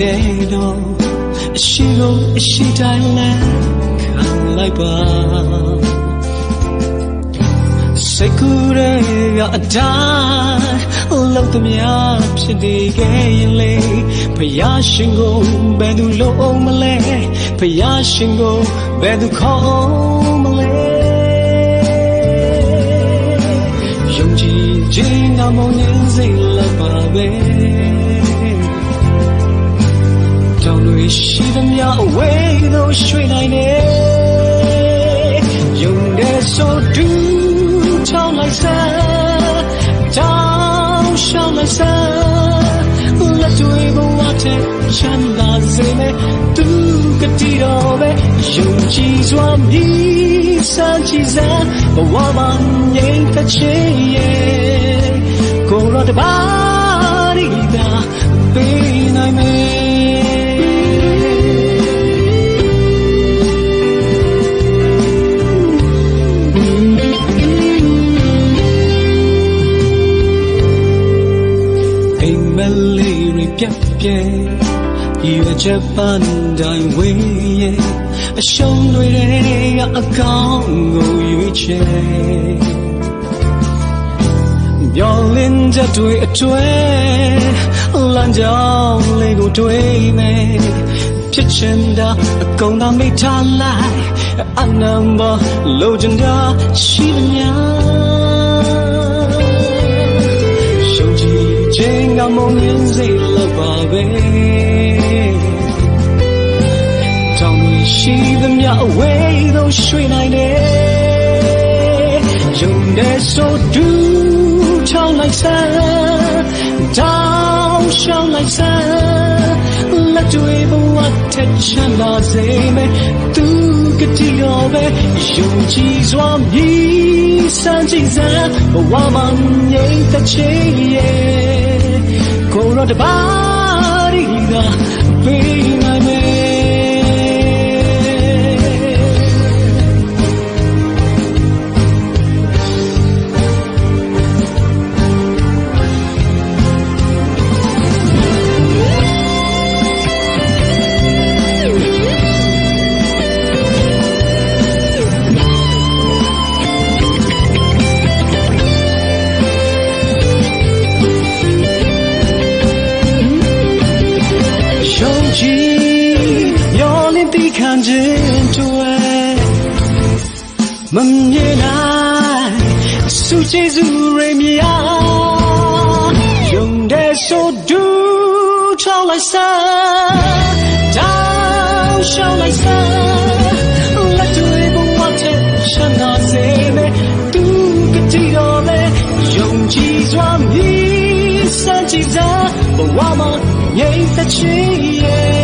ကြီးလို့မနေနဲ့တော့အရှိကုန်အရှိတိုင်းလဲခံလိုက်ပါစိတ်ကူးရဲကအတိုင်းလောက်သမျှဖြစ်နေခဲ့ရင်လေဖယားရှင်ကိုဘယ်သူလုံးမလဲဖယားရှင်ကိုဘယ်သူခေါ်မလဲယုံကြည်ခြင်းကမောင်နှင်းစိတ်လောက်ပါပဲ ရှိသမျှအဝေးသို့ရွှေ့နိုင်နေယုံတဲ့ဆိုတူချောင်းလိုက်စမ်းတောင်းရှောင်းလိုက်စမ်းလက်တွေဘဝတဲ့ချမ်းသာစေမယ်သူကတိတော်ပဲယုံကြည်စွာမြည်စမ်းကြည်စမ်းဘဝမှာငြိမ်သက်ခြင်းရဲ့ကိုယ်တော်တပါး မ်မလေးတွေပြတ်ပြဲဒီရချက်ပန်းတိုင်းဝေးရဲ့အရှုံးတွေကအကောင်းကိုရွေးချယ်မျောလင်းချက်တွေအတွေ့လမ်းကြောင်းလေးကိုတွေ့မယ်ဖြစ်ချင်တာအကုန်သာမိထားလိုက်အနံပါလိုချင်တာရှိသမျှယုံ ခြင်းကမုံမြင်စိတ်လောက်ပါပဲတောင်းလို့ရှိသမျှအဝေးသို့ရွှေ့နိုင်တယ်ယုံတဲ့ဆိုတူချောင်းလိုက်စမ်းတောင်းရှောင်းလိုက်စမ်းလက်တွေဘဝထက်ချမ်းသာစေမယ်သူကတိတော်ပဲယုံကြည်စွာမြည်စမ်းကြည်စမ်းဘဝမှာငြိမ်သက်ခြင်းရဲ့ ကိုယ်တော် မမြင်နိုင်စုကျေစုရေမြာယုံတဲ့ဆိုဒူချောင်းလိုက်စမ်းတောင်းရှောင်းလိုက်စမ်းလက်တွေဘဝတဲ့ရှမ်းသာစေမယ်သူကတိတော်ပဲယုံကြည်စွာမြည်စမ်းကြည်စားဘဝမှာငြိမ်သက်ခြင်းရဲ့ကိုယ်တော်တပါးရီ